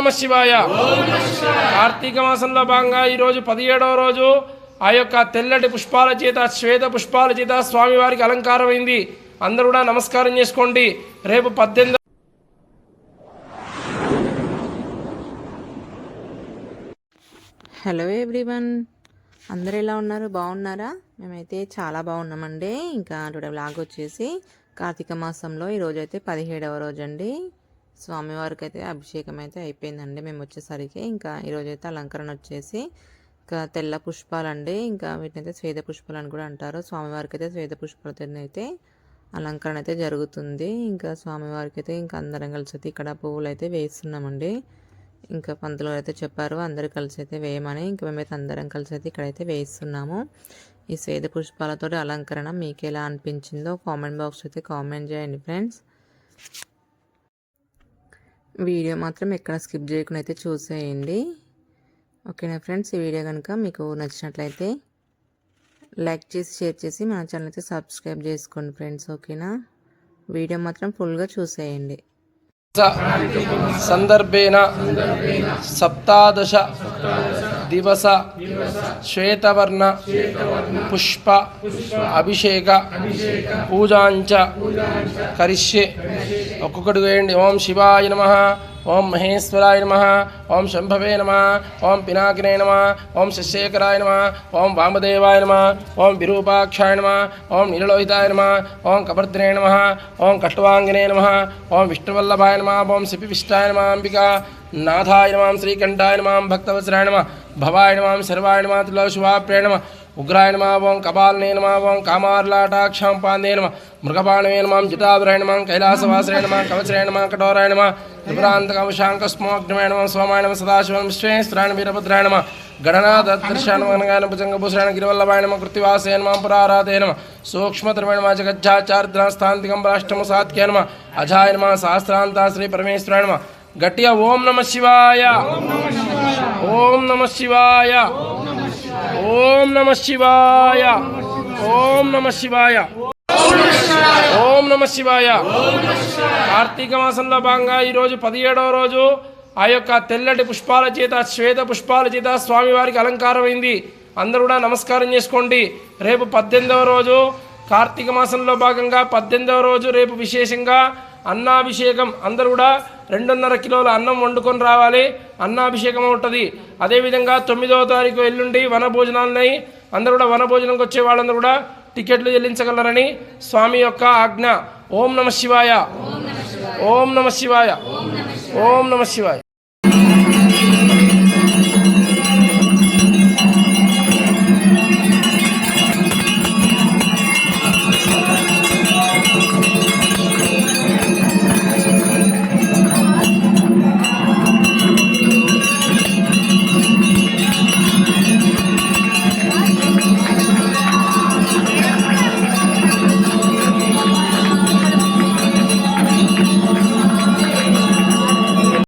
నమ శివాయ. కార్తీక మాసంలో భాగంగా ఈరోజు పదిహేడవ రోజు ఆ యొక్క తెల్లటి పుష్పాల చేత శ్వేత పుష్పాల చేత స్వామివారికి అలంకారం అయింది అందరూ కూడా నమస్కారం చేసుకోండి. రేపు పద్దెనిమిది హలో ఎవ్రీవన్. అందరు ఎలా ఉన్నారు? బాగున్నారా? మేమైతే చాలా బాగున్నామండి. ఇంకా టుడే బ్లాగ్ వచ్చేసి కార్తీక మాసంలో ఈరోజు అయితే పదిహేడవ రోజు అండి స్వామివారికి అయితే అభిషేకం అయితే అయిపోయిందండి. మేము వచ్చేసరికి ఇంకా ఈరోజు అయితే అలంకరణ వచ్చేసి ఇంకా తెల్ల పుష్పాలండి. ఇంకా వీటినైతే స్వేద పుష్పాలు అని కూడా అంటారు. స్వామివారికి అయితే స్వేద పుష్పాలతో అయితే అలంకరణ అయితే జరుగుతుంది. ఇంకా స్వామివారికి అయితే ఇంకా అందరం కలిసి అయితే ఇక్కడ పువ్వులు అయితే వేస్తున్నామండి. ఇంకా పంతులు అయితే చెప్పారు అందరు కలిసి అయితే వేయమని. ఇంకా మేమైతే అందరం కలిసి అయితే ఇక్కడైతే వేస్తున్నాము ఈ స్వేద పుష్పాలతో అలంకరణ మీకు ఎలా అనిపించిందో కామెంట్ బాక్స్ అయితే కామెంట్ చేయండి ఫ్రెండ్స్. వీడియో మాత్రం ఎక్కడ స్కిప్ చేయకుండా అయితే చూసేయండి. ఓకేనా ఫ్రెండ్స్? ఈ వీడియో కనుక మీకు నచ్చినట్లయితే లైక్ చేసి షేర్ చేసి మన ఛానల్ అయితే సబ్స్క్రైబ్ చేసుకోండి ఫ్రెండ్స్. ఓకేనా? వీడియో మాత్రం ఫుల్గా చూసేయండి. సందర్భేన సప్తాదశ దివస శ్వేతవర్ణ పుష్ప అభిషేక పూజాంచ కరిష్యే ఒక్కొక్కటి వేయండి ఓం శివాయ నమ ఓం మహేశ్వరాయ నమ ఓం శంభవే నమ ఓం పినాకినే నమ ఓం శశేఖరాయ నమ ఓం వామదేవాయ నమ ఓం విరూపాక్షాయ నమ ఓం నీలలోహితాయ నమ ఓం కభర్ద్రే నమ ఓం కష్టవాంగినే నమ ఓం విష్ణువల్లభాయ నమ ఓం శిపివిష్టాయ నమ అంబికా నాథాయ నమాం శ్రీకంఠాయ నమాం భక్తవసరాయ నమ భవాయ నమాం శర్వాయ నమ త్రిలోశుభాప్రే నమ ఉగ్రాయ నమ ఓం కపాలనే నమ ఓం కామార్లాటాక్షాం పాందే నమ మృగపాణవే నమాం జటాధురాయ నమ కైలాసవాసరాయ నమ కవచరాయ నమ కఠోరాయ నమ త్రిపురాంతకవశాంకస్మోగ్నమాయ నమ సోమాయ నమ సదాశివం విశ్వేశ్వరాయణ వీరభద్రాయ నమ గణనాథర్శాన భుజంగభూషణ గిరివల్లభాయ నమ కృతివాసే నమ పురారాధే నమ సూక్ష్మతరమైన నమ జగజ్జాచారిద్రాస్థాంతికం రాష్ట్రము సాత్కే నమ అజాయ నమ సహస్రాంతా శ్రీ పరమేశ్వరాయ నమ గట్టిగా ఓం నమ శివాయ ఓం నమ శివాయ. ఓం నమ శివాయ. ఓం నమ శివాయ. కార్తీక మాసంలో భాగంగా ఈరోజు పదిహేడవ రోజు ఆ యొక్క తెల్లటి పుష్పాల చేత శ్వేత పుష్పాల చేత స్వామివారికి అలంకారమైంది. అందరూ కూడా నమస్కారం చేసుకోండి. రేపు పద్దెనిమిదవ రోజు కార్తీక మాసంలో భాగంగా పద్దెనిమిదవ రోజు రేపు విశేషంగా అన్నాభిషేకం. అందరూ కూడా రెండున్నర కిలోల అన్నం వండుకొని రావాలి. అన్నాభిషేకం ఉంటుంది. అదేవిధంగా తొమ్మిదవ తారీఖు ఎల్లుండి వన భోజనాలున్నాయి అందరూ కూడా వన భోజనంకి వచ్చే వాళ్ళందరూ కూడా టికెట్లు చెల్లించగలరని స్వామి యొక్క ఆజ్ఞ. ఓం నమ శివాయ. ఓం నమ శివాయ. ఓం నమ శివాయ.